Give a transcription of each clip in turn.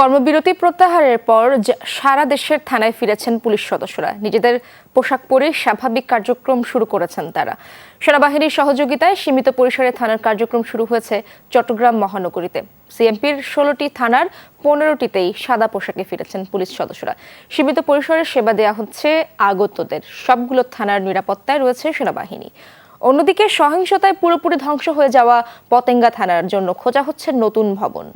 কর্মবিরতি প্রত্যাহারের পর সারা দেশের থানায় ফিরেছেন পুলিশ সদস্যরা। নিজেদের পোশাক পরে স্বাভাবিক কার্যক্রম শুরু করেছেন তারা। সেনাবাহিনীর সহযোগিতায় সীমিত পরিসরে থানার কার্যক্রম শুরু হয়েছে চট্টগ্রাম মহানগরীতে। সিএমপির ষোলোটি থানার পনেরোটিতেই সাদা পোশাকে ফিরেছেন পুলিশ সদস্যরা। সীমিত পরিসরে সেবা দেওয়া হচ্ছে আগতদের। সবগুলো থানার নিরাপত্তায় রয়েছে সেনাবাহিনী। অন্যদিকে সহিংসতায় পুরোপুরি ধ্বংস হয়ে যাওয়া পতেঙ্গা থানার জন্য খোঁজা হচ্ছে নতুন ভবন।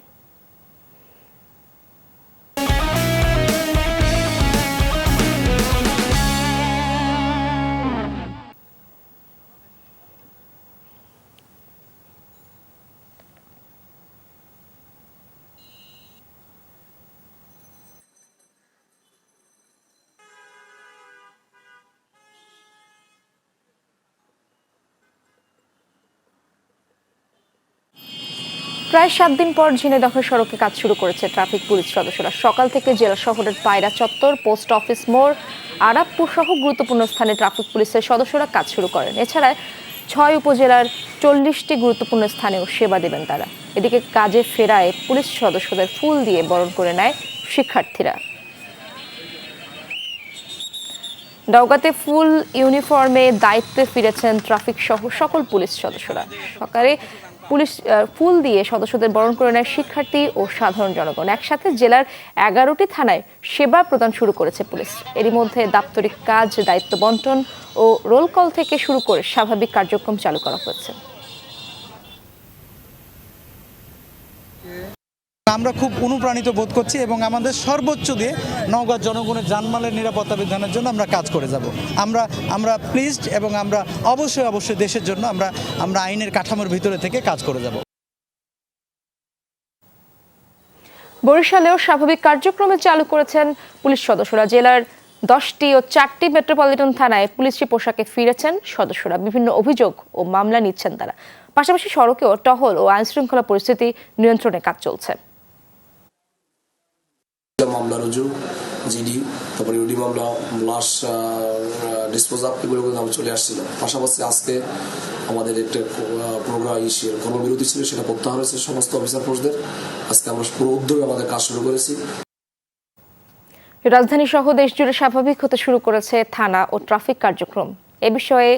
প্রায় সাত দিন পর ঝিনাইদহ সড়কে কাজ শুরু করেছে ট্রাফিক পুলিশ সদস্যরা। সকাল থেকে জেলা শহরের পায়রা চত্বর, পোস্ট অফিস মোড়, আরাবপুর সহ গুরুত্বপূর্ণ স্থানে ট্রাফিক পুলিশের সদস্যরা কাজ শুরু করেন। এছাড়া ছয় উপজেলার চল্লিশটি গুরুত্বপূর্ণ স্থানেও সেবা দেবেন তারা। এদিকে কাজে ফেরায় পুলিশ সদস্যদের ফুল দিয়ে বরণ করে নেয় শিক্ষার্থীরা। নওগাঁতে ফুল ইউনিফর্মে দায়িত্বে ফিরেছেন ট্রাফিক সহ সকল পুলিশ সদস্যরা। সকালে পুলিশ ফুল দিয়ে সদস্যদের বরণ করে নেয় শিক্ষার্থী ও সাধারণ জনগণ। একসাথে জেলার এগারোটি থানায় সেবা প্রদান শুরু করেছে পুলিশ। এরই মধ্যে দাপ্তরিক কাজ, দায়িত্ব বন্টন ও রোল কল থেকে শুরু করে স্বাভাবিক কার্যক্রম চালু করা হয়েছে। আমরা খুব অনুপ্রাণিত বোধ করছি এবং আমাদের সর্বোচ্চ দিয়ে নওগাঁ জনগণের জানমালের নিরাপত্তা বিধানের জন্য আমরা কাজ করে যাব। আমরা আমরা প্লিজড এবং আমরা অবশ্যই অবশ্যই দেশের জন্য আমরা আমরা আইনের কাঠামোর ভিতরে থেকে কাজ করে যাব। বরিশালেও স্বাভাবিক কার্যক্রমে চালু করেছেন পুলিশ সদস্যরা। জেলার দশটি ও চারটি মেট্রোপলিটন থানায় পুলিশি পোশাকে ফিরেছেন সদস্যরা। বিভিন্ন অভিযোগ ও মামলা নিচ্ছেন তারা। পাশাপাশি সড়কেও টহল ও আইনশৃঙ্খলা পরিস্থিতি নিয়ন্ত্রণে কাজ চলছে। মামলা রুজু, জিডি, তারপরে ইউডি মামলা, লাশ ডিসপোজ আপ এগুলো আমরা চলে আসছিল পাশাপাশি আজকে আমাদের একটা প্রোগ্রাম ইসের কর্মবিরতি ছিল, সেটা প্রত্যাহার হয়েছে সমস্ত অফিসার ফোর্সদের আজকে আমরা পুরো উদ্যোগে আমাদের কাজ শুরু করেছি। রাজধানী সহ দেশ জুড়ে স্বাভাবিক হতে শুরু করেছে থানা ও ট্রাফিক কার্যক্রম। এ বিষয়ে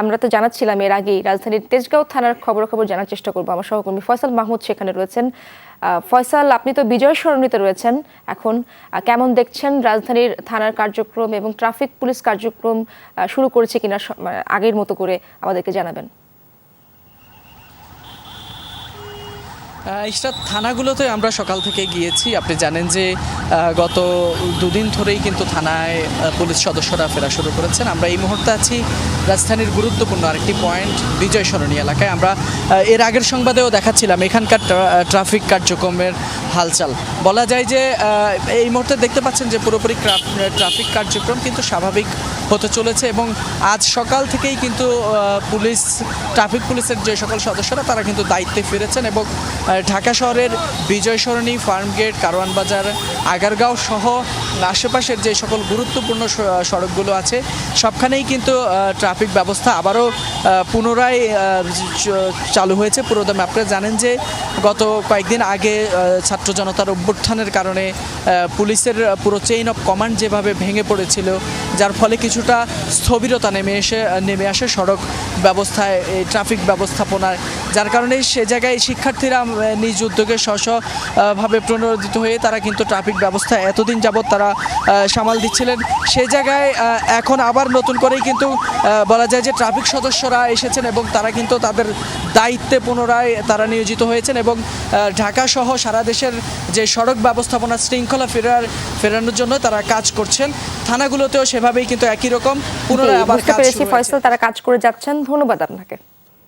আমরা তো জানাচ্ছিলাম এর আগেই রাজধানীর তেজগাঁও থানার খবর খবর জানার চেষ্টা করব। আমার সহকর্মী ফয়সাল মাহমুদ সেখানে রয়েছেন। ফয়সাল, আপনি তো বিজয় সরণিতে রয়েছেন এখন। কেমন দেখছেন রাজধানীর থানার কার্যক্রম এবং ট্রাফিক পুলিশ কার্যক্রম শুরু করেছে কিনা আগের মতো করে আমাদেরকে জানাবেন? ইসরাত থানাগুলোতে আমরা সকাল থেকে গিয়েছি। আপনি জানেন যে গত দুদিন ধরেই কিন্তু থানায় পুলিশ সদস্যরা ফেরা শুরু করেছেন। আমরা এই মুহূর্তে আছি রাজধানীর গুরুত্বপূর্ণ আরেকটি পয়েন্ট বিজয় সরণী এলাকায়। আমরা এর আগের সংবাদেও দেখাচ্ছিলাম এখানকার ট্রাফিক কার্যক্রমের হালচাল। বলা যায় যে এই মুহূর্তে দেখতে পাচ্ছেন যে পুরোপুরি ট্রাফিক কার্যক্রম কিন্তু স্বাভাবিক হতে চলেছে এবং আজ সকাল থেকেই কিন্তু পুলিশ, ট্রাফিক পুলিশের যে সকল সদস্যরা, তারা কিন্তু দায়িত্বে ফিরেছেন এবং ঢাকা শহরের বিজয় সরণি ফার্মগেট, কারওয়ান বাজার, আগারগাঁও সহ আশেপাশের যে সকল গুরুত্বপূর্ণ সড়কগুলো আছে, সবখানেই কিন্তু ট্রাফিক ব্যবস্থা আবারও পুনরায় চালু হয়েছে। পুরোদমে আপনারা জানেন যে গত কয়েকদিন আগে ছাত্র জনতার অভ্যুত্থানের কারণে পুলিশের পুরো চেইন অফ কমান্ড যেভাবে ভেঙে পড়েছিল, যার ফলে কিছুটা স্থবিরতা নেমে এসে, নেমে আসে সড়ক ব্যবস্থায় ট্রাফিক ব্যবস্থাপনায়। যার কারণে সে জায়গায় শিক্ষার্থীরা নিজ উদ্যোগে স্ব স্ব, ভাবে প্রণোদিত হয়ে তারা কিন্তু ট্রাফিক ব্যবস্থা এতদিন যাবৎ তারা সামাল দিচ্ছিলেন। সে জায়গায় এখন আবার নতুন করেই কিন্তু বলা যায় যে ট্রাফিক সদস্যরা এসেছেন এবং তারা কিন্তু তাদের দায়িত্বে পুনরায় তারা নিয়োজিত হয়েছেন এবং ঢাকা সহ সারা দেশের যে সড়ক ব্যবস্থাপনা শৃঙ্খলা ফেরার ফেরানোর জন্য তারা কাজ করছেন। থানাগুলোতেও সেভাবেই কিন্তু একই রকম পুনরায় আবার কাজ। ফয়সাল তারা কাজ করে যাচ্ছেন ধন্যবাদ আপনাকে।